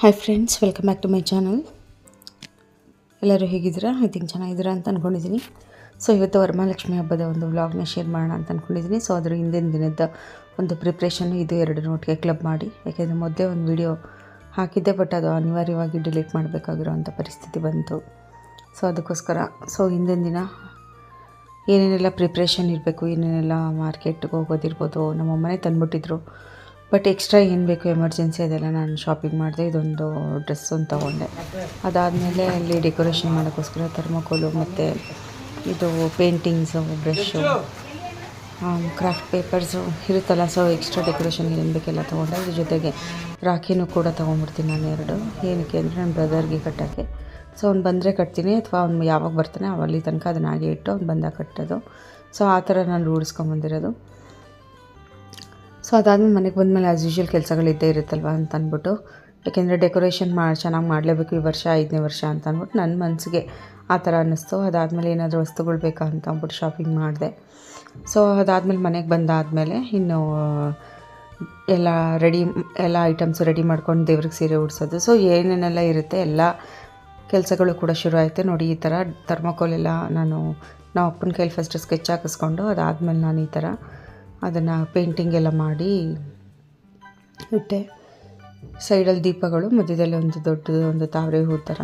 Hi friends welcome back to my channel ಎಲ್ಲರೂ ಹೇಗಿದ್ದೀರಾ? I think ಚೆನ್ನಾಗಿದ್ದೀರಾ ಅಂತ ಅಂದ್ಕೊಂಡಿದ್ದೀನಿ ಸೊ ಇವತ್ತು ವರಮಹಾಲಕ್ಷ್ಮಿ ಹಬ್ಬದ ಒಂದು ವ್ಲಾಗ್ನ ಶೇರ್ ಮಾಡೋಣ ಅಂತ ಅಂದ್ಕೊಂಡಿದ್ದೀನಿ ಸೊ ಅದರ ಹಿಂದಿನ ದಿನದ ಒಂದು ಪ್ರಿಪ್ರೇಷನ್ ಇದು ಎರಡು ನೋಟ್ಗೆ ಕ್ಲಬ್ ಮಾಡಿ. ಯಾಕೆಂದರೆ ಮೊದಲೇ ಒಂದು ವಿಡಿಯೋ ಹಾಕಿದ್ದೆ ಬಟ್ ಅದು ಅನಿವಾರ್ಯವಾಗಿ ಡಿಲೀಟ್ ಮಾಡಬೇಕಾಗಿರೋವಂಥ ಪರಿಸ್ಥಿತಿ ಬಂತು. ಸೊ ಅದಕ್ಕೋಸ್ಕರ ಸೊ ಹಿಂದಿನ ದಿನ ಏನೇನೆಲ್ಲ ಪ್ರಿಪ್ರೇಷನ್ ಇರಬೇಕು, ಏನೇನೆಲ್ಲ ಮಾರ್ಕೆಟ್ಗೆ ಹೋಗೋದಿರ್ಬೋದು ನಮ್ಮಮ್ಮನೇ ತಂದುಬಿಟ್ಟಿದ್ರು. ಬಟ್ ಎಕ್ಸ್ಟ್ರಾ ಏನು ಬೇಕು ಎಮರ್ಜೆನ್ಸಿ ಅದೆಲ್ಲ ನಾನು ಶಾಪಿಂಗ್ ಮಾಡಿದೆ. ಇದೊಂದು ಡ್ರೆಸ್ ಒಂದು ತೊಗೊಂಡೆ. ಅದಾದಮೇಲೆ ಅಲ್ಲಿ ಡೆಕೋರೇಷನ್ ಮಾಡೋಕ್ಕೋಸ್ಕರ ಥರ್ಮಕೋಲು ಮತ್ತು ಇದು ಪೇಂಟಿಂಗ್ಸು ಬ್ರಷು ಕ್ರಾಫ್ಟ್ ಪೇಪರ್ಸು ಇರುತ್ತಲ್ಲ ಸೊ ಎಕ್ಸ್ಟ್ರಾ ಡೆಕೋರೇಷನ್ ಏನು ಬೇಕೆಲ್ಲ ತೊಗೊಂಡೆ. ಅದ್ರ ಜೊತೆಗೆ ರಾಖಿನೂ ಕೂಡ ತೊಗೊಂಡ್ಬಿಡ್ತೀನಿ ನಾನು ಎರಡು. ಏನಕ್ಕೆ ಅಂದರೆ ನನ್ನ ಬ್ರದರ್ಗೆ ಕಟ್ಟೋಕ್ಕೆ. ಸೊ ಅವ್ನು ಬಂದರೆ ಕಟ್ತೀನಿ, ಅಥವಾ ಅವ್ನು ಯಾವಾಗ ಬರ್ತಾನೆ ಅವಲ್ಲಿ ತನಕ ಅದನ್ನ ಹಾಗೆ ಇಟ್ಟು ಅವ್ನು ಬಂದಾಗ ಕಟ್ಟೋದು. ಸೊ ಆ ಥರ ನಾನು ರೂಢಿಸ್ಕೊಂಬಂದಿರೋದು ಸೊ ಅದಾದಮೇಲೆ ಮನೆಗೆ ಬಂದಮೇಲೆ ಆ್ಯಸ್ ಯೂಶ್ವಲ್ ಕೆಲಸಗಳಿದ್ದೇ ಇರುತ್ತಲ್ವ ಅಂತ ಅಂದ್ಬಿಟ್ಟು, ಯಾಕೆಂದರೆ ಡೆಕೋರೇಷನ್ ಮಾಡಿ, ಚೆನ್ನಾಗಿ ಮಾಡಲೇಬೇಕು ಈ ವರ್ಷ, ಐದನೇ ವರ್ಷ ಅಂತ ಅಂದ್ಬಿಟ್ಟು ನನ್ನ ಮನಸ್ಸಿಗೆ ಆ ಥರ ಅನ್ನಿಸ್ತು. ಅದಾದಮೇಲೆ ಏನಾದರೂ ವಸ್ತುಗಳು ಬೇಕಾ ಅಂತ ಅಂದ್ಬಿಟ್ಟು ಶಾಪಿಂಗ್ ಮಾಡಿದೆ. ಸೊ ಅದಾದಮೇಲೆ ಮನೆಗೆ ಬಂದಾದಮೇಲೆ ಇನ್ನು, ಎಲ್ಲ ರೆಡಿ ಎಲ್ಲ ಐಟಮ್ಸ್ ರೆಡಿ ಮಾಡ್ಕೊಂಡು ದೇವ್ರಿಗೆ ಸೀರೆ ಉಡ್ಸೋದು. ಸೊ ಏನೇನೆಲ್ಲ ಇರುತ್ತೆ, ಎಲ್ಲ ಕೆಲಸಗಳು ಕೂಡ ಶುರು ಆಯಿತು. ನೋಡಿ, ಈ ಥರ ಥರ್ಮೋಕೋಲೆಲ್ಲ ನಾನು, ನಾವು ಅಪ್ಪನ ಕೈಲಿ ಫಸ್ಟ್ ಸ್ಕೆಚ್ ಹಾಕಿಸ್ಕೊಂಡು ಅದಾದಮೇಲೆ ನಾನು ಈ ಥರ ಅದನ್ನು ಪೇಂಟಿಂಗ್ ಎಲ್ಲ ಮಾಡಿ ಇಟ್ಟೆ. ಸೈಡಲ್ಲಿ ದೀಪಗಳು, ಮಧ್ಯದಲ್ಲಿ ಒಂದು ದೊಡ್ಡದು ಒಂದು ತಾವರೆ ಹೂ ಥರ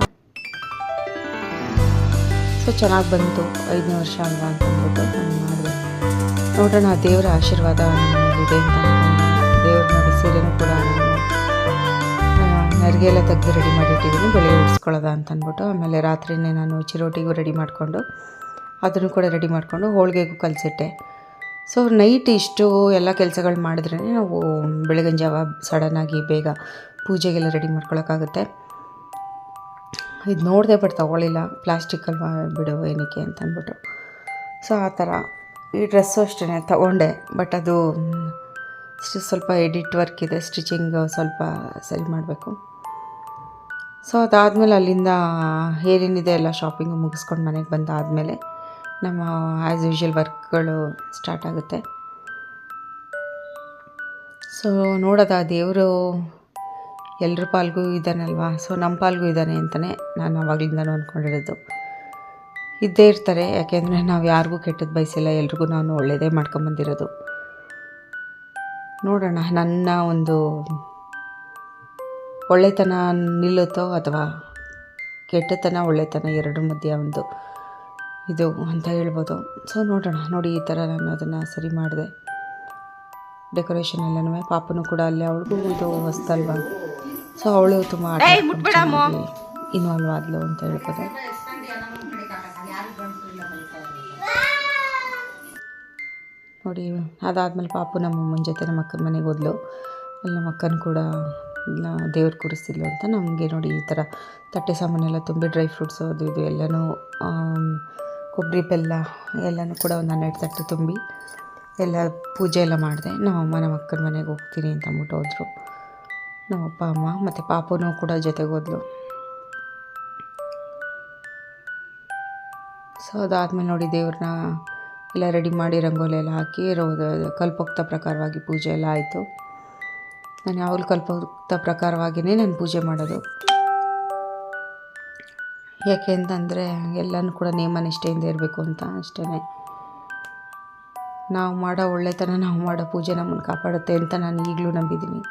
ಸೊ ಚೆನ್ನಾಗಿ ಬಂತು. ಐದನೇ ವರ್ಷ ಅಲ್ವಾ ಅಂತ ಅಂದ್ಬಿಟ್ಟು ನಾನು ಮಾಡಿದೆ. ನೋಡೋಣ ದೇವರ ಆಶೀರ್ವಾದ ಇದೆ ಅಂತ ದೇವ್ರ ನೋಡಿ ಸೀರೆನೂ ಕೂಡ ನರಿಗೆ ಎಲ್ಲ ತೆಗೆದು ರೆಡಿ ಮಾಡಿಟ್ಟಿದ್ದೀನಿ ಬೆಳೆ ಉಡಿಸ್ಕೊಳ್ಳೋದ ಅಂತ ಅಂದ್ಬಿಟ್ಟು, ಆಮೇಲೆ ರಾತ್ರಿನೇ ನಾನು ಚಿರೋಟಿಗೂ ರೆಡಿ ಮಾಡಿಕೊಂಡು, ಅದನ್ನು ಕೂಡ ರೆಡಿ ಮಾಡಿಕೊಂಡು ಹೋಳಿಗೆಗೂ ಕಲಿಸಿಟ್ಟೆ. ಸೊ ನೈಟ್ ಇಷ್ಟು ಎಲ್ಲ ಕೆಲಸಗಳು ಮಾಡಿದ್ರೇ ನಾವು ಬೆಳಗಿನ ಜಾವ ಸಡನ್ನಾಗಿ ಬೇಗ ಪೂಜೆಗೆಲ್ಲ ರೆಡಿ ಮಾಡ್ಕೊಳಕ್ಕಾಗುತ್ತೆ. ಇದು ನೋಡಿದೆ ಬಟ್ ತೊಗೊಳ್ಳಿಲ್ಲ ಪ್ಲಾಸ್ಟಿಕ್ ಅಲ್ವಾ ಬಿಡು ಏನಕ್ಕೆ ಅಂತ ಅಂದ್ಬಿಟ್ಟು. ಸೊ ಆ ಥರ ಈ ಡ್ರೆಸ್ಸು ಅಷ್ಟೇ ತಗೊಂಡೆ. ಬಟ್ ಅದು ಸ್ವಲ್ಪ ಎಡಿಟ್ ವರ್ಕ್ ಇದೆ ಸ್ಟಿಚಿಂಗ್ ಸ್ವಲ್ಪ ಸರಿ ಮಾಡಬೇಕು. ಸೊ ಅದಾದಮೇಲೆ ಅಲ್ಲಿಂದ ಏನೇನಿದೆ ಎಲ್ಲ ಶಾಪಿಂಗು ಮುಗಿಸ್ಕೊಂಡು ಮನೆಗೆ ಬಂದಾದಮೇಲೆ ನಮ್ಮ ಆ್ಯಸ್ ಯೂಶ್ವಲ್ ವರ್ಕ್ಗಳು ಸ್ಟಾರ್ಟ್ ಆಗುತ್ತೆ. ಸೊ ನೋಡೋದ ದೇವರು ಎಲ್ಲರ ಪಾಲ್ಗೂ ಇದ್ದಾನಲ್ವಾ? ಸೊ ನಮ್ಮ ಪಾಲ್ಗೂ ಇದ್ದಾನೆ ಅಂತಲೇ ನಾನು ಅವಾಗಲಿಂದನೂ ಅಂದ್ಕೊಂಡಿರೋದು ಇದ್ದೇ ಇರ್ತಾರೆ, ಯಾಕೆಂದರೆ ನಾವು ಯಾರಿಗೂ ಕೆಟ್ಟದ್ದು ಬಯಸಿಲ್ಲ, ಎಲ್ರಿಗೂ ನಾನು ಒಳ್ಳೆಯದೇ ಮಾಡ್ಕೊಂಬಂದಿರೋದು ನೋಡೋಣ, ನನ್ನ ಒಂದು ಒಳ್ಳೆತನ ನಿಲ್ಲುತ್ತೋ ಅಥವಾ ಕೆಟ್ಟತನ ಒಳ್ಳೆತನ ಎರಡರ ಮಧ್ಯೆ ಒಂದು ಇದು ಅಂತ ಹೇಳ್ಬೋದು. ಸೊ ನೋಡೋಣ. ನೋಡಿ ಈ ಥರ ನಾನು ಅದನ್ನು ಸರಿ ಮಾಡಿದೆ. ಡೆಕೋರೇಷನ್ ಎಲ್ಲನೂ ಪಾಪನೂ ಕೂಡ ಅಲ್ಲಿ ಅವಳಿಗೂ ಇದು ಹೊಸ್ತಲ್ವಾ? ಸೊ ಅವಳು ತುಂಬ ಇನ್ವಾಲ್ವ್ ಆದ್ಲು ಅಂತ ಹೇಳ್ಬೋದು. ನೋಡಿ ಅದಾದಮೇಲೆ ಪಾಪು ನಮ್ಮ ಅಮ್ಮನ ಜೊತೆ ನಮ್ಮ ಅಕ್ಕನ ಮನೆಗೆ ಹೋದ್ಲು. ಅಲ್ಲಿ ನಮ್ಮ ಅಕ್ಕನ ಕೂಡ ದೇವ್ರ ಕೂರಿಸ್ತಿದ್ಲು ಅಂತ ನಮಗೆ ನೋಡಿ ಈ ಥರ ತಟ್ಟೆ ಸಾಮಾನೆಲ್ಲ ತುಂಬಿ ಡ್ರೈ ಫ್ರೂಟ್ಸು ಅದು ಇದು ಎಲ್ಲನೂ ಕೊಬ್ಬರಿ ಬೆಲ್ಲ ಎಲ್ಲನೂ ಕೂಡ ಒಂದು ಹನ್ನೆರಡು ತಟ್ಟೆ ತುಂಬಿ ಎಲ್ಲ ಪೂಜೆ ಎಲ್ಲ ಮಾಡಿದೆ. ನಮ್ಮಮ್ಮ ನಮ್ಮ ಅಕ್ಕನ ಮನೆಗೆ ಹೋಗ್ತೀನಿ ಅಂತ ಅಂದ್ಬಿಟ್ಟು ಹೋದರು. ನಮ್ಮ ಅಪ್ಪ, ಅಮ್ಮ ಮತ್ತು ಪಾಪನೂ ಕೂಡ ಜೊತೆಗೆ ಹೋದ್ಲು ಸೊ ಅದಾದಮೇಲೆ ನೋಡಿ ದೇವ್ರನ್ನ ಎಲ್ಲ ರೆಡಿ ಮಾಡಿ ರಂಗೋಲಿ ಎಲ್ಲ ಹಾಕಿ ಕಲ್ಪೋಕ್ತ ಪ್ರಕಾರವಾಗಿ ಪೂಜೆ ಎಲ್ಲ ಆಯಿತು. ನಾನು ಯಾವಾಗಲೂ ಕಲ್ಪೋಕ್ತ ಪ್ರಕಾರವಾಗಿಯೇ ನಾನು ಪೂಜೆ ಮಾಡೋದು. ಯಾಕೆ ಅಂತಂದರೆ ಎಲ್ಲನೂ ಕೂಡ ನೇಮ ನಿಷ್ಠೆಯಿಂದ ಇರಬೇಕು ಅಂತ ಅಷ್ಟೇ ನಾವು ಮಾಡೋ ಒಳ್ಳೆತನ ನಾವು ಮಾಡೋ ಪೂಜೆ ನಮ್ಮನ್ನು ಕಾಪಾಡುತ್ತೆ ಅಂತ ನಾನು ಈಗಲೂ ನಂಬಿದ್ದೀನಿ.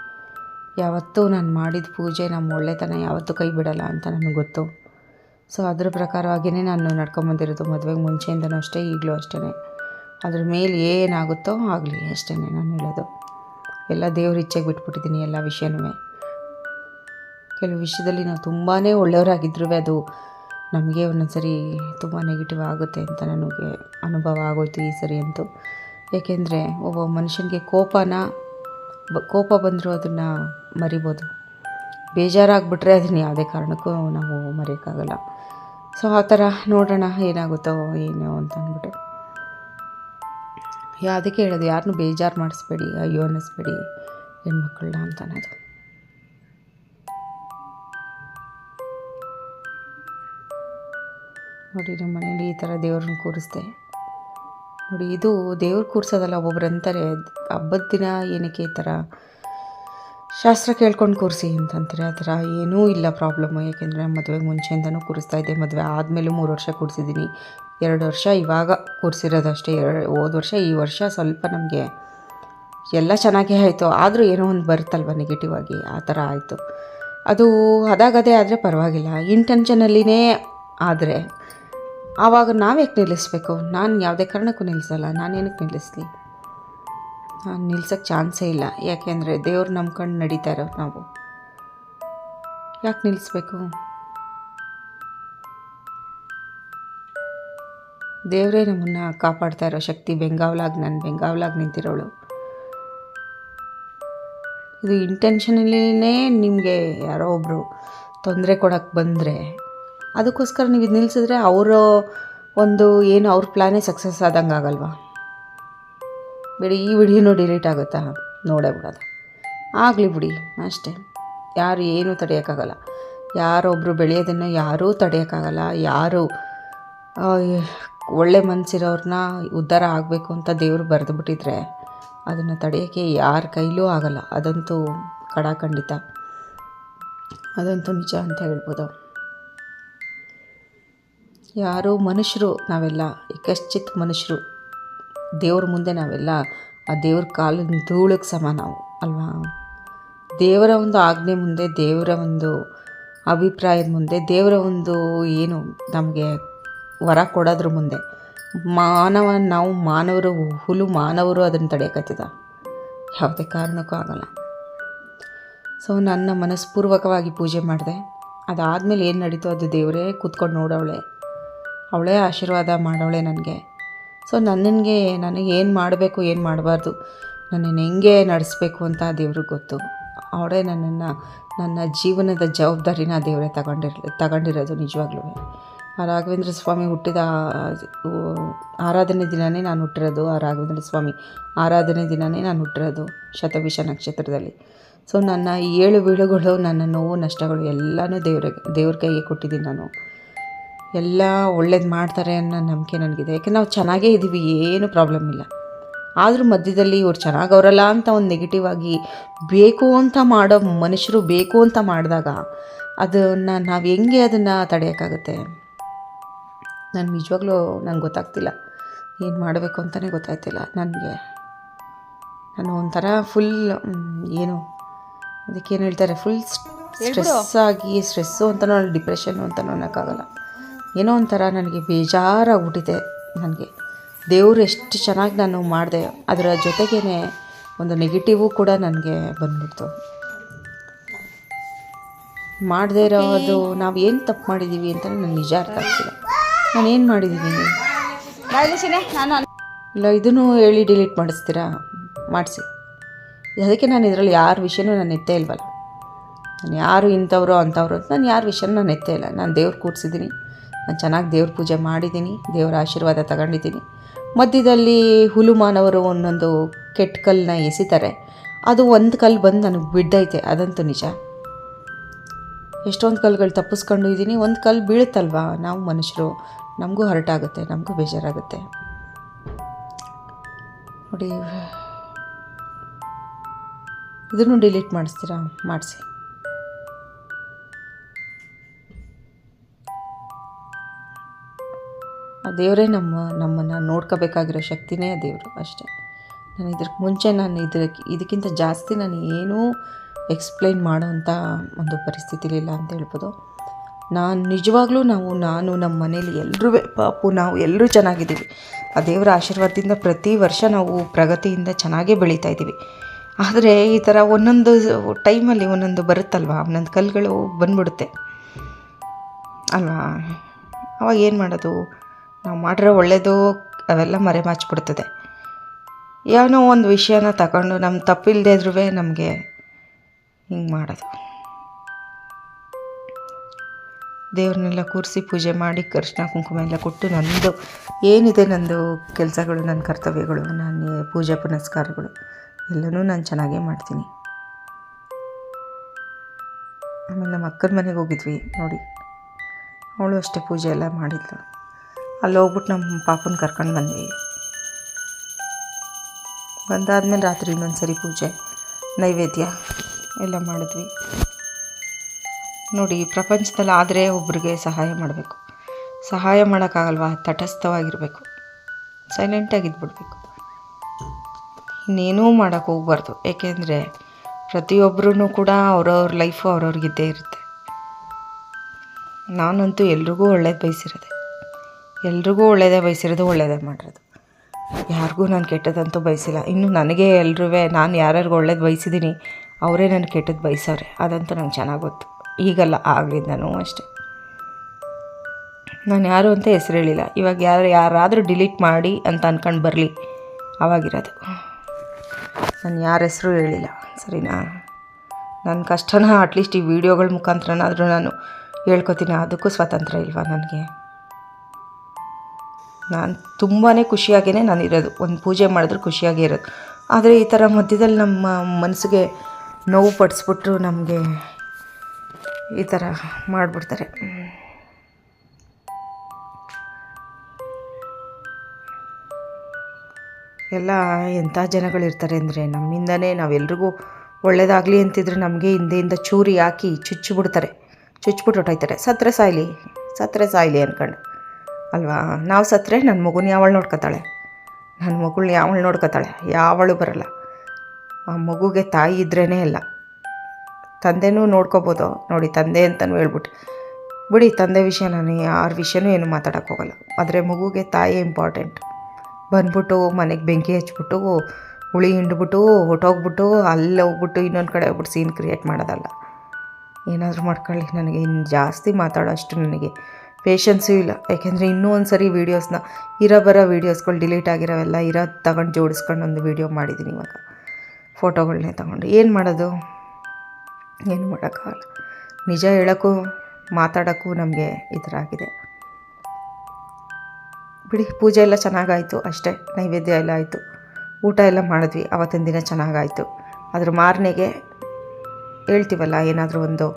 ಯಾವತ್ತೂ ನಾನು ಮಾಡಿದ ಪೂಜೆ ನಮ್ಮ ಒಳ್ಳೆತನ, ಯಾವತ್ತೂ ಕೈ ಬಿಡಲ್ಲ ಅಂತ ನನಗೆ ಗೊತ್ತು. ಸೊ, ಅದ್ರ ಪ್ರಕಾರವಾಗಿಯೇ ನಾನು ನಡ್ಕೊಂಬಂದಿರೋದು ಮದುವೆಗೆ ಮುಂಚೆಯಿಂದನೂ ಅಷ್ಟೇ, ಈಗಲೂ ಅಷ್ಟೇ ಅದ್ರ ಮೇಲೆ ಏನಾಗುತ್ತೋ ಆಗಲಿ ಅಷ್ಟೇ ನಾನು ಹೇಳೋದು. ಎಲ್ಲ ದೇವ್ರ ಇಚ್ಛೆಗೆ ಬಿಟ್ಬಿಟ್ಟಿದ್ದೀನಿ ಎಲ್ಲ ವಿಷಯನೂ. ಕೆಲವು ವಿಷಯದಲ್ಲಿ ನಾವು ತುಂಬಾ ಒಳ್ಳೆಯವರಾಗಿದ್ರೂ ಅದು ನಮಗೆ ಒಂದೊಂದು ಸರಿ ತುಂಬ ನೆಗೆಟಿವ್ ಆಗುತ್ತೆ ಅಂತ ನನಗೆ ಅನುಭವ ಆಗೋಯ್ತು ಈ ಸರಿ ಅಂತೂ. ಏಕೆಂದರೆ ಒಬ್ಬ ಮನುಷ್ಯನಿಗೆ ಕೋಪನ ಬ, ಕೋಪ ಬಂದರೂ ಅದನ್ನು ಮರಿಬೋದು. ಬೇಜಾರಾಗ್ಬಿಟ್ರೆ ಅದನ್ನು ಯಾವುದೇ ಕಾರಣಕ್ಕೂ ನಾವು ಮರೆಯೋಕ್ಕಾಗಲ್ಲ. ಸೊ ಆ ಥರ ನೋಡೋಣ ಏನಾಗುತ್ತೋ ಏನೋ ಅಂತ ಅಂದ್ಬಿಟ್ಟು. ಅದಕ್ಕೆ ಹೇಳೋದು ಯಾರನ್ನೂ ಬೇಜಾರು ಮಾಡಿಸ್ಬೇಡಿ, ಅಯ್ಯೋ ಅನ್ನಿಸ್ಬೇಡಿ, ಹೆಣ್ಮಕ್ಳನ್ನ ಅಂತ ಅನ್ನೋದು. ನೋಡಿ ನಮ್ಮ ಮನೇಲಿ ಈ ಥರ ದೇವ್ರನ್ನ ಕೂರಿಸ್ದೆ. ನೋಡಿ ಇದು ದೇವ್ರು ಕೂರಿಸೋದಲ್ಲ ಒಬ್ಬೊಬ್ರು ಅಂತಾರೆ, ಹಬ್ಬದ ದಿನ ಏನಕ್ಕೆ ಈ ಥರ ಶಾಸ್ತ್ರ ಕೇಳ್ಕೊಂಡು ಕೂರಿಸಿ ಅಂತಂತಾರೆ. ಆ ಥರ ಏನೂ ಇಲ್ಲ ಪ್ರಾಬ್ಲಮ್ಮು ಯಾಕೆಂದರೆ ಮದುವೆಗೆ ಮುಂಚೆಯಿಂದನೂ ಕೂರಿಸ್ತಾ ಇದ್ದೆ. ಮದುವೆ ಆದಮೇಲೂ ಮೂರು ವರ್ಷ ಕೂರಿಸಿದ್ದೀನಿ. ಎರಡು ವರ್ಷ ಇವಾಗ ಕೂರಿಸಿರೋದಷ್ಟೇ. ಎರಡು, ಹೋದ ವರ್ಷ, ಈ ವರ್ಷ ಸ್ವಲ್ಪ ನಮಗೆ ಎಲ್ಲ ಚೆನ್ನಾಗೇ ಆಯಿತು. ಆದರೂ ಏನೋ ಒಂದು ಬರುತ್ತಲ್ವ ನೆಗೆಟಿವ್ ಆಗಿ? ಆ ಥರ ಆಯಿತು. ಅದು ಅದಾಗದೇ ಆದರೆ ಪರವಾಗಿಲ್ಲ. ಇಂಟೆನ್ಷನಲ್ಲಿನೇ ಆದರೆ ಆವಾಗ ನಾವ್ಯಾಕೆ ನಿಲ್ಲಿಸ್ಬೇಕು? ನಾನು ಯಾವುದೇ ಕಾರಣಕ್ಕೂ ನಿಲ್ಲಿಸಲ್ಲ ನಾನೇನಕ್ಕೆ ನಿಲ್ಲಿಸ್ಲಿ? ನಾನು ನಿಲ್ಸೋಕ್ಕೆ ಚಾನ್ಸೇ ಇಲ್ಲ. ಯಾಕೆಂದರೆ ದೇವ್ರು ನಂಬ್ಕೊಂಡು ನಡೀತಾ ಇರೋ ನಾವು. ಯಾಕೆ ನಿಲ್ಲಿಸ್ಬೇಕು ದೇವರೇ ನಮ್ಮನ್ನು ಕಾಪಾಡ್ತಾ ಇರೋ ಶಕ್ತಿ ಬೆಂಗಾವಲಾಗಿ ನಾನು, ಬೆಂಗಾವ್ಲಾಗಿ ನಿಂತಿರೋಳು. ಇದು ಇಂಟೆನ್ಷನಲ್ಲಿನೇ ನಿಮಗೆ ಯಾರೋ ಒಬ್ಬರು ತೊಂದರೆ ಕೊಡೋಕ್ಕೆ ಬಂದರೆ ಅದಕ್ಕೋಸ್ಕರ ನೀವು ಇದು ನಿಲ್ಲಿಸಿದ್ರೆ ಅವರ ಒಂದು ಏನು ಅವ್ರ ಪ್ಲ್ಯಾನೇ ಸಕ್ಸಸ್ ಆದಂಗೆ ಆಗಲ್ವಾ? ಬಿಡಿ, ಈ ವಿಡಿಯೋನೂ ಡಿಲೀಟ್ ಆಗುತ್ತಾ? ನೋಡೇ ಬಿಡೋದು. ಆಗಲಿ ಬಿಡಿ, ಅಷ್ಟೇ. ಯಾರು ಏನೂ ತಡೆಯೋಕ್ಕಾಗಲ್ಲ. ಯಾರೊಬ್ಬರು ಬೆಳೆಯೋದನ್ನು ಯಾರೂ ತಡೆಯೋಕ್ಕಾಗಲ್ಲ. ಯಾರು ಒಳ್ಳೆ ಮನಸ್ಸಿರೋರನ್ನ ಉದ್ಧಾರ ಆಗಬೇಕು ಅಂತ ದೇವರು ಬರೆದು ಬಿಟ್ಟಿದ್ರೆ ಅದನ್ನು ತಡೆಯೋಕ್ಕೆ ಯಾರ ಕೈಲೂ ಆಗಲ್ಲ. ಅದಂತೂ ಕಡಾಖಂಡಿತ ಅದಂತೂ ನಿಜ ಅಂತ ಹೇಳ್ಬೋದು. ಯಾರು ಮನುಷ್ಯರು ನಾವೆಲ್ಲ ಕಶ್ಚಿತ್ ಮನುಷ್ಯರು. ದೇವ್ರ ಮುಂದೆ ನಾವೆಲ್ಲ, ಆ ದೇವ್ರ ಕಾಲಿನ ಧೂಳಕ್ಕೆ ಸಮ ನಾವು, ಅಲ್ವಾ? ದೇವರ ಒಂದು ಆಜ್ಞೆ ಮುಂದೆ, ದೇವರ ಒಂದು ಅಭಿಪ್ರಾಯದ ಮುಂದೆ, ದೇವರ ಒಂದು ಏನು ನಮಗೆ ವರ ಕೊಡೋದ್ರ ಮುಂದೆ, ಮಾನವ, ನಾವು ಮಾನವರು, ಹುಲು ಮಾನವರು ಅದನ್ನು ತಡೆಯಕತ್ತಿದ. ಯಾವುದೇ ಕಾರಣಕ್ಕೂ ಆಗಲ್ಲ. ಸೊ ನನ್ನ ಮನಸ್ಪೂರ್ವಕವಾಗಿ ಪೂಜೆ ಮಾಡಿದೆ. ಅದಾದಮೇಲೆ ಏನು ನಡೀತೋ ಅದು ದೇವರೇ ಕೂತ್ಕೊಂಡು ನೋಡವಳೆ. ಅವಳೇ ಆಶೀರ್ವಾದ ಮಾಡವಳೆ ನನಗೆ. ಸೊ ನನಗೆ ನನಗೆ ಏನು ಮಾಡಬೇಕು, ಏನು ಮಾಡಬಾರ್ದು, ನನ್ನನ್ನು ಹೆಂಗೆ ನಡೆಸ್ಬೇಕು ಅಂತ ದೇವ್ರಿಗೆ ಗೊತ್ತು. ಅವಳೇ ನನ್ನನ್ನು, ನನ್ನ ಜೀವನದ ಜವಾಬ್ದಾರಿನ ದೇವರೇ ತಗೊಂಡಿರ, ತಗೊಂಡಿರೋದು ನಿಜವಾಗ್ಲೂ. ಆ ರಾಘವೇಂದ್ರ ಸ್ವಾಮಿ ಹುಟ್ಟಿದ ಆರಾಧನೆ ದಿನವೇ ನಾನು ಹುಟ್ಟಿರೋದು, ಆ ರಾಘವೇಂದ್ರ ಸ್ವಾಮಿ ಆರಾಧನೆ ದಿನವೇ ನಾನು ಹುಟ್ಟಿರೋದು ಶತವಿಷ ನಕ್ಷತ್ರದಲ್ಲಿ. ಸೊ ನನ್ನ ಏಳು ಬೀಳುಗಳು, ನನ್ನ ನೋವು, ನಷ್ಟಗಳು ಎಲ್ಲನೂ ದೇವ್ರಿಗೆ, ದೇವ್ರ ಕೈಗೆ ಕೊಟ್ಟಿದ್ದೀನಿ ನಾನು. ಎಲ್ಲ ಒಳ್ಳೇದು ಮಾಡ್ತಾರೆ ಅನ್ನೋ ನಂಬಿಕೆ ನನಗಿದೆ. ಯಾಕೆ ನಾವು ಚೆನ್ನಾಗೇ ಇದ್ದೀವಿ ಏನು ಪ್ರಾಬ್ಲಮ್ ಇಲ್ಲ. ಆದರೂ ಮಧ್ಯದಲ್ಲಿ ಇವ್ರು ಚೆನ್ನಾಗಿ ಅವರಲ್ಲ ಅಂತ ಒಂದು ನೆಗೆಟಿವ್ ಆಗಿ ಬೇಕು ಅಂತ ಮಾಡೋ ಮನುಷ್ಯರು ಬೇಕು ಅಂತ ಮಾಡಿದಾಗ ಅದನ್ನು ನಾವು ಹೆಂಗೆ ಅದನ್ನು ತಡೆಯೋಕ್ಕಾಗುತ್ತೆ? ನಾನು ನಿಜವಾಗ್ಲೂ ನಂಗೆ ಗೊತ್ತಾಗ್ತಿಲ್ಲ. ಏನು ಮಾಡಬೇಕು ಅಂತಲೇ ಗೊತ್ತಾಗ್ತಿಲ್ಲ ನನಗೆ. ನಾನು ಒಂಥರ ಫುಲ್ ಏನು ಅದಕ್ಕೇನು ಹೇಳ್ತಾರೆ ಫುಲ್ ಸ್ಟ್ರೆಸ್ ಆಗಿ ಸ್ಟ್ರೆಸ್ಸು ಅಂತಲೂ ಡಿಪ್ರೆಷನ್ನು ಅಂತಲೂ ಅನ್ನೋಕ್ಕಾಗಲ್ಲ. ಏನೋ ಒಂಥರ ನನಗೆ ಬೇಜಾರಾಗ್ಬಿಟ್ಟಿದೆ ನನಗೆ. ದೇವರು ಎಷ್ಟು ಚೆನ್ನಾಗಿ ನಾನು ಮಾಡಿದೆ ಅದರ ಜೊತೆಗೇ ಒಂದು ನೆಗೆಟಿವು ಕೂಡ ನನಗೆ ಬಂದ್ಬಿಡ್ತು. ಮಾಡದೇ ಇರೋದು ನಾವು ಏನು ತಪ್ಪು ಮಾಡಿದ್ದೀವಿ ಅಂತ ನನಗೆ ನಿಜ ಅರ್ಥ ಆಗ್ತಿಲ್ಲ. ನಾನು ಏನು ಮಾಡಿದ್ದೀನಿ ಇಲ್ಲ ಇದನ್ನು ಹೇಳಿ ಡಿಲೀಟ್ ಮಾಡಿಸ್ತೀರಾ? ಮಾಡಿಸಿ. ಅದಕ್ಕೆ ನಾನು ಇದರಲ್ಲಿ ಯಾರ ವಿಷಯನೂ ನಾನು ಎತ್ತೇ ಇಲ್ವಲ್ಲ. ನಾನು ಯಾರು ಇಂಥವ್ರು ಅಂಥವ್ರು ನಾನು ಯಾರ ವಿಷಯನೂ ನಾನು ಎತ್ತೇ ಇಲ್ಲ. ನಾನು ದೇವ್ರು ಕೂರಿಸಿದ್ದೀನಿ ನಾನು ಚೆನ್ನಾಗಿ ದೇವ್ರ ಪೂಜೆ ಮಾಡಿದ್ದೀನಿ ದೇವರ ಆಶೀರ್ವಾದ ತಗೊಂಡಿದ್ದೀನಿ ಮಧ್ಯದಲ್ಲಿ ಹುಲುಮಾನವರು ಒಂದೊಂದು ಕೆಟ್ಟ ಕಲ್ಲನ್ನ ಎಸಿತಾರೆ. ಅದು ಒಂದು ಕಲ್ಲು ಬಂದು ನನಗೆ ಬಿದ್ದೈತೆ ಅದಂತೂ ನಿಜ. ಎಷ್ಟೊಂದು ಕಲ್ಲುಗಳು ತಪ್ಪಿಸ್ಕೊಂಡು ಇದ್ದೀನಿ ಒಂದು ಕಲ್ಲು ಬೀಳುತ್ತಲ್ವಾ? ನಾವು ಮನುಷ್ಯರು, ನಮಗೂ ಹರ್ಟ್ ಆಗುತ್ತೆ ನಮಗೂ ಬೇಜಾರಾಗುತ್ತೆ. ನೋಡಿ, ಇದನ್ನು ಡಿಲೀಟ್ ಮಾಡಿಸ್ತೀರಾ? ಮಾಡಿಸಿ. ದೇವರೇ ನಮ್ಮ, ನಮ್ಮನ್ನು ನೋಡ್ಕೋಬೇಕಾಗಿರೋ ಶಕ್ತಿನೇ ದೇವರು ಅಷ್ಟೇ. ನಾನು ಇದಕ್ಕೆ ಮುಂಚೆ ನಾನು ಇದಕ್ಕೆ ಇದಕ್ಕಿಂತ ಜಾಸ್ತಿ ನಾನು ಏನೂ ಎಕ್ಸ್ಪ್ಲೈನ್ ಮಾಡೋವಂಥ ಒಂದು ಪರಿಸ್ಥಿತಿಲಿಲ್ಲ ಅಂತ ಹೇಳ್ಬೋದು. ನಾನು ನಿಜವಾಗ್ಲೂ ನಾವು, ನಾನು ನಮ್ಮ ಮನೇಲಿ ಎಲ್ಲರೂ ಪಾಪು, ನಾವು ಎಲ್ಲರೂ ಚೆನ್ನಾಗಿದ್ದೀವಿ. ಆ ದೇವರ ಆಶೀರ್ವಾದದಿಂದ ಪ್ರತಿ ವರ್ಷ ನಾವು ಪ್ರಗತಿಯಿಂದ ಚೆನ್ನಾಗೇ ಬೆಳೀತಾ ಇದ್ದೀವಿ. ಆದರೆ ಈ ಥರ ಒಂದೊಂದು ಟೈಮಲ್ಲಿ ಒಂದೊಂದು ಬರುತ್ತಲ್ವ? ಒಂದೊಂದು ಕಲ್ಲುಗಳು ಬಂದ್ಬಿಡುತ್ತೆ. ಅಲ್ವಾ? ಅವಾಗ ಏನು ಮಾಡೋದು? ನಾವು ಮಾಡಿರೋ ಒಳ್ಳೆಯದು ಅವೆಲ್ಲ ಮರೆಮಾಚಿಬಿಡ್ತದೆ. ಏನೋ ಒಂದು ವಿಷಯನ ತಗೊಂಡು ನಮ್ಮ ತಪ್ಪಿಲ್ಲದೆ ಇದ್ರೂ ನಮಗೆ ಹಿಂಗೆ ಮಾಡೋದು. ದೇವ್ರನ್ನೆಲ್ಲ ಕೂರಿಸಿ ಪೂಜೆ ಮಾಡಿ ಕೃಷ್ಣ ಕುಂಕುಮ ಎಲ್ಲ ಕೊಟ್ಟು ನಂದು ಏನಿದೆ ನಂದು ಕೆಲಸಗಳು ನನ್ನ ಕರ್ತವ್ಯಗಳು ನನ್ನ ಪೂಜೆ ಪುನಸ್ಕಾರಗಳು ಎಲ್ಲನೂ ನಾನು ಚೆನ್ನಾಗೇ ಮಾಡ್ತೀನಿ. ಆಮೇಲೆ ನಮ್ಮ ಅಕ್ಕನ ಮನೆಗೆ ಹೋಗಿದ್ವಿ ನೋಡಿ. ಅವಳು ಅಷ್ಟೇ ಪೂಜೆ ಎಲ್ಲ ಮಾಡಿದ್ಲು. ಅಲ್ಲಿ ಹೋಗ್ಬಿಟ್ಟು ನಮ್ಮ ಪಾಪನ ಕರ್ಕೊಂಡು ಬಂದ್ವಿ. ಬಂದಾದಮೇಲೆ ರಾತ್ರಿ ಇನ್ನೊಂದು ಸರಿ ಪೂಜೆ, ನೈವೇದ್ಯ ಎಲ್ಲ ಮಾಡಿದ್ವಿ. ನೋಡಿ, ಪ್ರಪಂಚದಲ್ಲಿ ಆದರೆ ಒಬ್ರಿಗೆ ಸಹಾಯ ಮಾಡಬೇಕು. ಸಹಾಯ ಮಾಡೋಕ್ಕಾಗಲ್ವಾ? ತಟಸ್ಥವಾಗಿರಬೇಕು. ಸೈಲೆಂಟಾಗಿದ್ಬಿಡ್ಬೇಕು ಇನ್ನೇನೂ ಮಾಡೋಕ್ಕೆ ಹೋಗ್ಬಾರ್ದು. ಏಕೆಂದರೆ ಪ್ರತಿಯೊಬ್ಬರೂ ಕೂಡ ಅವ್ರವ್ರ ಲೈಫು ಅವ್ರವ್ರಿಗಿದ್ದೇ ಇರುತ್ತೆ. ನಾನಂತೂ ಎಲ್ರಿಗೂ ಒಳ್ಳೇದು ಬಯಸಿರೋದೆ. ಎಲ್ರಿಗೂ ಒಳ್ಳೆಯದೇ ಬಯಸಿರೋದು ಒಳ್ಳೆಯದೇ ಮಾಡಿರೋದು. ಯಾರಿಗೂ ನಾನು ಕೆಟ್ಟದಂತೂ ಬಯಸಿಲ್ಲ. ಇನ್ನು ನನಗೆ ಎಲ್ರೂ ನಾನು ಯಾರ್ಯಾರಿಗೂ ಒಳ್ಳೇದು ಬಯಸಿದ್ದೀನಿ ಅವರೇ ನಾನು ಕೆಟ್ಟದ್ದು ಬಯಸವ್ರೆ. ಅದಂತೂ ನಂಗೆ ಚೆನ್ನಾಗಿ ಗೊತ್ತು ಈಗಲ್ಲ, ಆಗಲಿಂದನೂ ಅಷ್ಟೆ. ನಾನು ಯಾರು ಅಂತ ಹೆಸರು ಹೇಳಿಲ್ಲ. ಇವಾಗ ಯಾರು, ಯಾರಾದರೂ ಡಿಲೀಟ್ ಮಾಡಿ ಅಂತ ಅಂದ್ಕೊಂಡು ಬರಲಿ. ಆವಾಗಿರೋದು ನಾನು ಯಾರ ಹೆಸರು ಹೇಳಿಲ್ಲ. ಸರಿನಾ? ನನ್ನ ಕಷ್ಟನ ಅಟ್ಲೀಸ್ಟ್ ಈ ವಿಡಿಯೋಗಳ ಮುಖಾಂತರನಾದರೂ ನಾನು ಹೇಳ್ಕೊತೀನಿ. ಅದಕ್ಕೂ ಸ್ವಾತಂತ್ರ್ಯ ಇಲ್ವಾ ನನಗೆ? ನಾನು ತುಂಬಾ ಖುಷಿಯಾಗೇ ನಾನು ಇರೋದು. ಒಂದು ಪೂಜೆ ಮಾಡಿದ್ರೆ ಖುಷಿಯಾಗೇ ಇರೋದು. ಆದರೆ ಈ ಥರ ಮಧ್ಯದಲ್ಲಿ ನಮ್ಮ ಮನಸ್ಸಿಗೆ ನೋವು ಪಡಿಸ್ಬಿಟ್ಟು ನಮಗೆ ಈ ಥರ ಮಾಡಿಬಿಡ್ತಾರೆ. ಎಲ್ಲ ಎಂಥ ಜನಗಳಿರ್ತಾರೆ ಅಂದರೆ ನಮ್ಮಿಂದನೇ ನಾವೆಲ್ರಿಗೂ ಒಳ್ಳೇದಾಗಲಿ ಅಂತಿದ್ರೆ ನಮಗೆ ಹಿಂದೆಯಿಂದ ಚೂರಿ ಹಾಕಿ ಚುಚ್ಚಿಬಿಡ್ತಾರೆ. ಚುಚ್ಚಿಬಿಟ್ಟು ಹೊಟ್ಟೋಯ್ತಾರೆ ಸತ್ರೆ ಸಾಯ್ಲಿ ಸತ್ರೆ ಸಾಯ್ಲಿ ಅಂದ್ಕೊಂಡು ಅಲ್ವಾ? ನಾವು ಸತ್ತರೆ ನನ್ನ ಮಗುನ ಯಾವಳು ನೋಡ್ಕೊತಾಳೆ? ನನ್ನ ಮಗಳನ್ನ ಯಾವಳು ನೋಡ್ಕೊತಾಳೆ? ಯಾವಳು ಬರಲ್ಲ. ಆ ಮಗುಗೆ ತಾಯಿ ಇದ್ರೇ ಇಲ್ಲ. ತಂದೆನೂ ನೋಡ್ಕೋಬೋದು. ನೋಡಿ, ತಂದೆ ಅಂತಲೂ ಹೇಳ್ಬಿಟ್ಟು ಬಿಡಿ, ತಂದೆ ವಿಷಯ ನಾನು ಯಾರ ವಿಷಯನೂ ಏನು ಮಾತಾಡೋಕ್ಕೆ ಹೋಗಲ್ಲ. ಆದರೆ ಮಗುಗೆ ತಾಯಿ ಇಂಪಾರ್ಟೆಂಟ್ ಬಂದ್ಬಿಟ್ಟು ಮನೆಗೆ ಬೆಂಕಿ ಹಚ್ಬಿಟ್ಟು, ಹುಳಿ ಹಿಂಡ್ಬಿಟ್ಟು ಹೊಟ್ಟೋಗ್ಬಿಟ್ಟು ಅಲ್ಲಿ ಹೋಗ್ಬಿಟ್ಟು, ಇನ್ನೊಂದು ಕಡೆ ಹೋಗ್ಬಿಟ್ಟು ಸೀನ್ ಕ್ರಿಯೇಟ್ ಮಾಡೋದಲ್ಲ. ಏನಾದರೂ ಮಾಡ್ಕೊಳ್ಳಿ. ನನಗೆ ಇನ್ನು ಜಾಸ್ತಿ ಮಾತಾಡೋ ಅಷ್ಟು ನನಗೆ ಪೇಷನ್ಸೂ ಇಲ್ಲ. ಯಾಕೆಂದರೆ ಇನ್ನೂ ಒಂದು ಸರಿ ವೀಡಿಯೋಸ್ನ ಇರೋ ಬರೋ ವೀಡಿಯೋಸ್ಗಳು ಡಿಲೀಟ್ ಆಗಿರೋವೆಲ್ಲ, ಇರೋ ತಗೊಂಡು ಜೋಡಿಸ್ಕೊಂಡು ಒಂದು ವೀಡಿಯೋ ಮಾಡಿದ್ದೀನಿ ಇವಾಗ. ಫೋಟೋಗಳನ್ನೇ ತಗೊಂಡು. ಏನು ಮಾಡೋದು? ಏನು ಮಾಡೋಕ್ಕಾಗಲ್ಲ. ನಿಜ ಹೇಳೋಕ್ಕೂ, ಮಾತಾಡೋಕ್ಕೂ ನಮಗೆ ಈ ಥರ ಆಗಿದೆ. ಬಿಡಿ, ಪೂಜೆ ಎಲ್ಲ ಚೆನ್ನಾಗಾಯಿತು ಅಷ್ಟೇ. ನೈವೇದ್ಯ ಎಲ್ಲ ಆಯಿತು. ಊಟ ಎಲ್ಲ ಮಾಡಿದ್ವಿ. ಅವತ್ತಿನ ದಿನ ಚೆನ್ನಾಗಾಯಿತು. ಅದ್ರ ಮಾರನೆಗೆ ಹೇಳ್ತೀವಲ್ಲ, ಏನಾದರೂ ಒಂದು,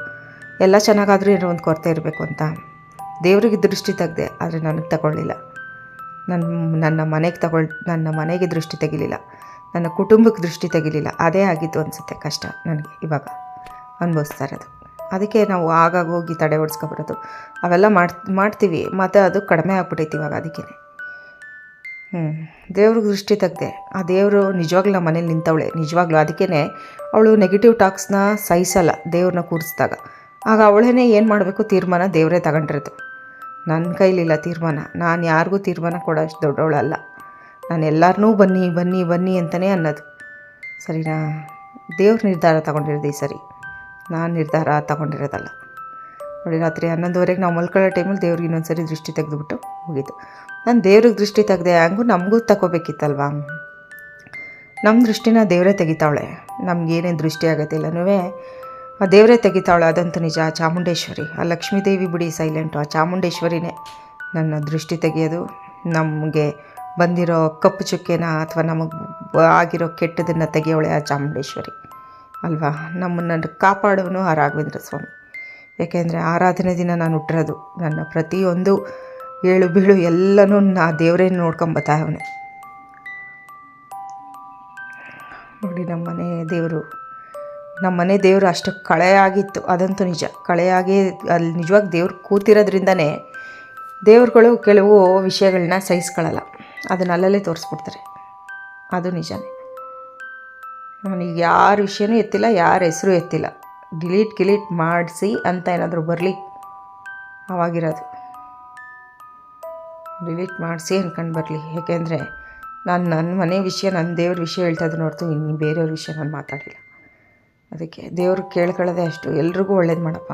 ಎಲ್ಲ ಚೆನ್ನಾಗಾದರೂ ಏನೋ ಒಂದು ಕೊರತೆ ಇರಬೇಕು ಅಂತ. ದೇವ್ರಿಗೆ ದೃಷ್ಟಿ ತೆಗೆದೆ, ಆದರೆ ನನಗೆ ತಗೊಳ್ಳಿಲ್ಲ. ನನ್ನ ನನ್ನ ಮನೆಗೆ ತಗೊಳ್, ನನ್ನ ಮನೆಗೆ ದೃಷ್ಟಿ ತೆಗಿಲಿಲ್ಲ. ನನ್ನ ಕುಟುಂಬಕ್ಕೆ ದೃಷ್ಟಿ ತೆಗಿಲಿಲ್ಲ. ಅದೇ ಆಗಿತ್ತು ಅನಿಸುತ್ತೆ ಕಷ್ಟ ನನಗೆ ಇವಾಗ ಅನುಭವಿಸ್ತಾ ಇರೋದು. ಅದಕ್ಕೆ ನಾವು ಆಗಾಗ ಹೋಗಿ ತಡೆ ಓಡಿಸ್ಕೊಬರೋದು ಅವೆಲ್ಲ ಮಾಡ್, ಮಾಡ್ತೀವಿ, ಮತ್ತು ಅದು ಕಡಿಮೆ ಆಗ್ಬಿಟ್ಟೈತಿ ಇವಾಗ ಅದಕ್ಕೆ ಹ್ಞೂ ದೇವ್ರಿಗೆ ದೃಷ್ಟಿ ತೆಗ್ದೆ. ಆ ದೇವರು ನಿಜವಾಗ್ಲೂ ನಮ್ಮ ಮನೇಲಿ ನಿಂತವಳೆ, ನಿಜವಾಗ್ಲೂ. ಅದಕ್ಕೇ ಅವಳು ನೆಗೆಟಿವ್ ಟಾಕ್ಸ್ನ ಸಹಿಸಲ್ಲ ದೇವ್ರನ್ನ ಕೂರಿಸಿದಾಗ. ಆಗ ಅವಳೇ ಏನು ಮಾಡಬೇಕು ತೀರ್ಮಾನ ದೇವರೇ ತಗೊಂಡಿರೋದು. ನನ್ನ ಕೈಲಿಲ್ಲ ತೀರ್ಮಾನ. ನಾನು ಯಾರಿಗೂ ತೀರ್ಮಾನ ಕೊಡೋ ಅಷ್ಟು ದೊಡ್ಡವಳಲ್ಲ. ನಾನು ಎಲ್ಲರನ್ನೂ ಬನ್ನಿ ಬನ್ನಿ ಬನ್ನಿ ಅಂತಲೇ ಅನ್ನೋದು. ಸರಿನಾ? ದೇವ್ರ ನಿರ್ಧಾರ ತಗೊಂಡಿರೋದು ಈ ಸರಿ. ನಾನು ನಿರ್ಧಾರ ತಗೊಂಡಿರೋದಲ್ಲ. ನೋಡಿ, ರಾತ್ರಿ ಹನ್ನೊಂದುವರೆಗೆ ನಾವು ಮಲ್ಕೊಳ್ಳೋ ಟೈಮಲ್ಲಿ ದೇವ್ರಿಗೆ ಇನ್ನೊಂದು ಸರಿ ದೃಷ್ಟಿ ತೆಗೆದುಬಿಟ್ಟು ಹೋಗಿದ್ದು ನಾನು ದೇವ್ರಿಗೆ ದೃಷ್ಟಿ ತೆಗೆದೆ ಹಂಗೂ ನಮಗೂ ತಗೋಬೇಕಿತ್ತಲ್ವಾ ನಮ್ಮ ದೃಷ್ಟಿನ ದೇವರೇ ತೆಗಿತಾವಳೆ. ನಮಗೇನೇನು ದೃಷ್ಟಿ ಆಗತ್ತಿಲ್ಲನೂ ಆ ದೇವರೇ ತೆಗಿತಾಳೆ ಅದಂತೂ ನಿಜ ಆ ಚಾಮುಂಡೇಶ್ವರಿ. ಆ ಲಕ್ಷ್ಮೀದೇವಿ ಬಿಡಿ ಸೈಲೆಂಟು. ಆ ಚಾಮುಂಡೇಶ್ವರಿನೇ ನನ್ನ ದೃಷ್ಟಿ ತೆಗೆಯೋದು. ನಮಗೆ ಬಂದಿರೋ ಕಪ್ಪು ಚುಕ್ಕೆನ ಅಥವಾ ನಮಗೆ ಆಗಿರೋ ಕೆಟ್ಟದನ್ನು ತೆಗೆಯೋಳೆ ಆ ಚಾಮುಂಡೇಶ್ವರಿ. ಅಲ್ವಾ? ನಮ್ಮನ್ನು ಕಾಪಾಡೋನು ಆ ರಾಘವೇಂದ್ರ ಸ್ವಾಮಿ. ಏಕೆಂದರೆ ಆರಾಧನೆ ದಿನ ನಾನು ಹುಟ್ಟಿರೋದು ನನ್ನ ಪ್ರತಿಯೊಂದು ಏಳು ಬೀಳು ಎಲ್ಲನೂ ನಾ ದೇವರೇ ನೋಡ್ಕೊಂಬತ್ತಾ ಅವನೇ. ನೋಡಿ ನಮ್ಮ ಮನೆ ದೇವರು ನಮ್ಮ ಮನೆ ದೇವರು ಅಷ್ಟು ಕಳೆಯಾಗಿತ್ತು. ಅದಂತೂ ನಿಜ. ಕಳೆಯಾಗಿ ಅಲ್ಲಿ ನಿಜವಾಗಿ ದೇವ್ರು ಕೂತಿರೋದ್ರಿಂದನೇ ದೇವ್ರುಗಳು ಕೆಲವು ವಿಷಯಗಳನ್ನ ಸಹಿಸ್ಕೊಳ್ಳಲ್ಲ ಅದನ್ನ ಅಲ್ಲಲ್ಲೇ ತೋರಿಸ್ಬಿಡ್ತಾರೆ. ಅದು ನಿಜನೇ. ನನಗೆ ಯಾರ ವಿಷಯನೂ ಎತ್ತಿಲ್ಲ, ಯಾರ ಹೆಸರು ಎತ್ತಿಲ್ಲ. ಡಿಲೀಟ್ ಗಿಲೀಟ್ ಮಾಡಿಸಿ ಅಂತ ಏನಾದರೂ ಬರಲಿ. ಅವಾಗಿರೋದು. ಡಿಲೀಟ್ ಮಾಡಿಸಿ ಅಂದ್ಕೊಂಡು ಬರಲಿ. ಏಕೆಂದರೆ ನಾನು ನನ್ನ ಮನೆ ವಿಷಯ ನನ್ನ ದೇವ್ರ ವಿಷಯ ಹೇಳ್ತಾ ಇದ್ದೀನಿ ಹೊರತು ಇನ್ನು ಬೇರೆಯವ್ರ ವಿಷಯ ನಾನು ಮಾತಾಡಿಲ್ಲ. ಅದಕ್ಕೆ ದೇವ್ರಿಗೆ ಕೇಳ್ಕೊಳ್ಳೋದೇ ಅಷ್ಟು ಎಲ್ರಿಗೂ ಒಳ್ಳೇದು ಮಾಡಪ್ಪ.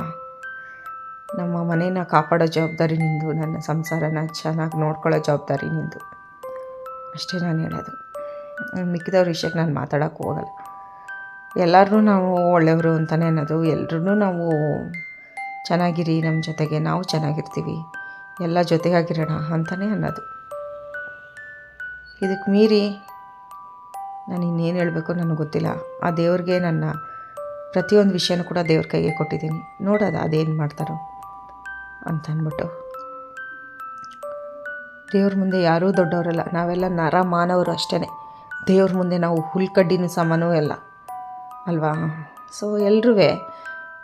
ನಮ್ಮ ಮನೇನ ಕಾಪಾಡೋ ಜವಾಬ್ದಾರಿ ನಿಂದು, ನನ್ನ ಸಂಸಾರನ ಚೆನ್ನಾಗಿ ನೋಡ್ಕೊಳ್ಳೋ ಜವಾಬ್ದಾರಿ ನಿಂದು. ಅಷ್ಟೇ ನಾನು ಹೇಳೋದು. ಮಿಕ್ಕಿದವ್ರ ವಿಷಯಕ್ಕೆ ನಾನು ಮಾತಾಡೋಕ್ಕೆ ಹೋಗಲ್ಲ. ಎಲ್ಲರೂ ನಾವು ಒಳ್ಳೆಯವರು ಅಂತಲೇ ಅನ್ನೋದು ಎಲ್ರೂ ನಾವು ಚೆನ್ನಾಗಿರಿ ನಮ್ಮ ಜೊತೆಗೆ ನಾವು ಚೆನ್ನಾಗಿರ್ತೀವಿ, ಎಲ್ಲ ಜೊತೆಗಾಗಿರೋಣ ಅಂತಲೇ ಅನ್ನೋದು. ಇದಕ್ಕೆ ಮೀರಿ ನಾನು ಇನ್ನೇನು ಹೇಳಬೇಕು ನನಗೆ ಗೊತ್ತಿಲ್ಲ. ಆ ದೇವ್ರಿಗೆ ನನ್ನ ಪ್ರತಿಯೊಂದು ವಿಷಯನೂ ಕೂಡ ದೇವ್ರ ಕೈಗೆ ಕೊಟ್ಟಿದ್ದೀನಿ. ನೋಡೋದು, ಅದೇನು ಮಾಡ್ತಾರೋ ಅಂತ ಅಂದ್ಬಿಟ್ಟು. ದೇವ್ರ ಮುಂದೆ ಯಾರೂ ದೊಡ್ಡವರಲ್ಲ, ನಾವೆಲ್ಲ ನರ ಮಾನವರು ಅಷ್ಟೇ ದೇವ್ರ ಮುಂದೆ ನಾವು ಹುಲ್ಕಡ್ಡಿನೂ ಸಮಾನವೂ ಎಲ್ಲ ಅಲ್ವಾ? ಸೊ ಎಲ್ರೂ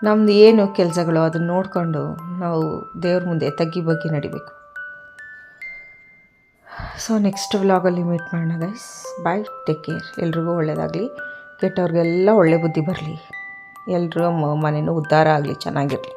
ನಮ್ಮದು ಏನು ಕೆಲಸಗಳು, ಅದನ್ನು ನೋಡಿಕೊಂಡು ನಾವು ದೇವ್ರ ಮುಂದೆ ತಗ್ಗಿ ಬಗ್ಗಿ ನಡಿಬೇಕು. ಸೊ ನೆಕ್ಸ್ಟ್ ವ್ಲಾಗಲ್ಲಿ ಮೀಟ್ ಮಾಡೋಣ ಗೈಸ್ ಬಾಯ್ ಟೇಕ್ ಕೇರ್ ಎಲ್ರಿಗೂ ಒಳ್ಳೆಯದಾಗಲಿ ಕೆಟ್ಟವ್ರಿಗೆಲ್ಲ ಒಳ್ಳೆ ಬುದ್ಧಿ ಬರಲಿ. ಎಲ್ಲರೂ ಮನೆಯೂ ಉದ್ಧಾರ ಆಗಲಿ ಚೆನ್ನಾಗಿರಲಿ.